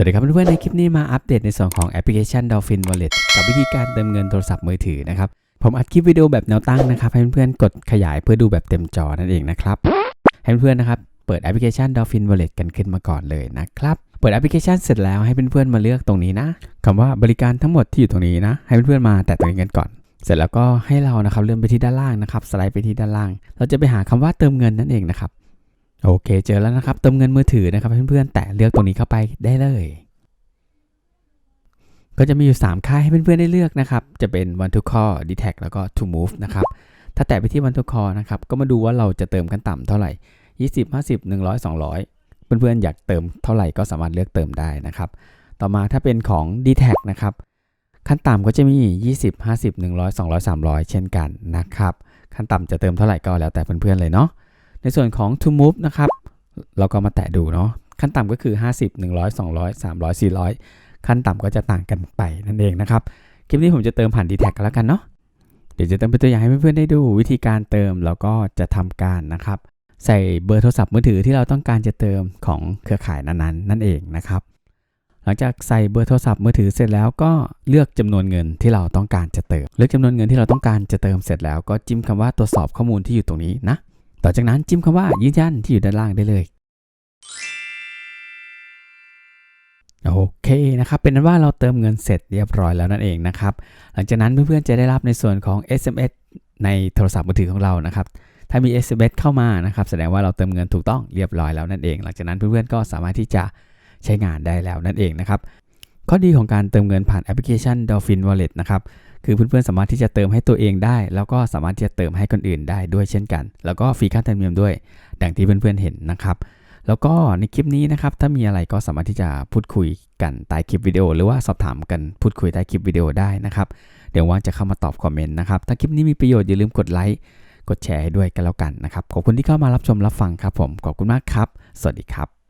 วัสดีครับเพื่อนๆในคลิปนี้มาอัปเดตในส่วนของแอปพลิเคชัน Dolphin Wallet กับวิธีการเติมเงินโทรศัพท์มือถือนะครับ ผมอัดคลิปวิดีโอแบบแนวตั้งนะครับ ให้เพื่อนๆกดขยายเพื่อดูแบบเต็มจอนั่นเองนะครับ ให้เพื่อนๆนะครับ เปิดแอปพลิเคชัน Dolphin Wallet กันขึ้นมาก่อนเลยนะครับ เปิดแอปพลิเคชันเสร็จแล้วให้เพื่อนๆมาเลือกตรงนี้นะคำว่าบริการทั้งหมดที่อยู่ตรงนี้นะ ให้เพื่อนๆมาแตะตรงนี้กันก่อน เสร็จแล้วก็ให้เรานะครับเลื่อนไปที่ด้านล่างนะครับ สไลด์ไปที่ด้านล่าง เราจะไปหาคำว่าเติมเงินนั่นเองนะครับ โอเค เจอแล้วนะครับ เติมเงินมือถือนะครับเพื่อนๆ แตะเลือกตรงนี้เข้าไปได้เลย ก็จะมีอยู่ 3 ค่ายให้เพื่อนๆ ได้เลือกนะครับ จะเป็น one to call d t a c แล้วก็ to move นะครับ ถ้าแตะไปที่ one to call นะครับ ก็มาดูว่าเราจะเติมกันต่ำเท่าไหร่ 20 50 100 200 เพื่อนๆ อยากเติมเท่าไหร่ก็สามารถเลือกเติมได้นะครับ ต่อมาถ้าเป็นของ d t a c นะครับ ขั้นต่ำก็จะมี 20 50 100 200 300 เช่นกันนะครับ ขั้นต่ำจะเติมเท่าไหร่ก็แล้วแต่เพื่อนๆ เลยเนาะ ในส่วนของ to move นะครับ เราก็มาแตะดูเนาะขั้นต่ำก็คือ 50 100 200 300 400 ขั้นต่ำก็จะต่างกันไปนั่นเองนะครับ คลิปนี้ผมจะเติมผ่าน d t แทกันแล้วกันเนาะเดี๋ยวจะเติมเป็นตัวอย่างให้เพื่อนๆได้ดูวิธีการเติมแล้วก็จะทำการนะครับ ใส่เบอร์โทรศัพท์มือถือที่เราต้องการจะเติมของเครือข่ายนั้นๆ นั่นเองนะครับหลังจากใส่เบอร์โทรศัพท์มือถือเสร็จแล้วก็เลือกจำนวนเงินที่เราต้องการจะเติม เลือกจำนวนเงินที่เราต้องการจะเติมเสร็จแล้วก็จิ้มคำว่าตรวจสอบข้อมูลที่อยู่ตรงนี้นะ ต่อจากนั้นจิ้มคำว่ายืนยันที่อยู่ด้านล่างได้เลยโอเคนะครับ เป็นนั้นว่าเราเติมเงินเสร็จเรียบร้อยแล้วนั่นเองนะครับ หลังจากนั้นเพื่อนๆจะได้รับในส่วนของ SMS ในโทรศัพท์มือถือของเรานะครับ ถ้ามี SMS เข้ามานะครับ แสดงว่าเราเติมเงินถูกต้องเรียบร้อยแล้วนั่นเอง หลังจากนั้นเพื่อนๆก็สามารถที่จะใช้งานได้แล้วนั่นเองนะครับ ข้อดีของการเติมเงินผ่านแอปพลิเคชัน Dolphin Wallet นะครับ คือเพื่อนๆสามารถที่จะเติมให้ตัวเองได้ แล้วก็สามารถที่จะเติมให้คนอื่นได้ด้วยเช่นกัน แล้วก็ฟรีค่าธรรมเนียมด้วย ดังที่เพื่อนๆเห็นนะครับ แล้วก็ในคลิปนี้นะครับถ้ามีอะไรก็สามารถที่จะพูดคุยกันใต้คลิปวิดีโอ หรือว่าสอบถามกันพูดคุยใต้คลิปวิดีโอได้นะครับเดี๋ยวว่างจะเข้ามาตอบคอมเมนต์นะครับถ้าคลิปนี้มีประโยชน์อย่าลืมกดไลค์กดแชร์ให้ด้วยกันแล้วกันนะครับขอบคุณที่เข้ามารับชมรับฟังครับผมขอบคุณมากครับ สวัสดีครับ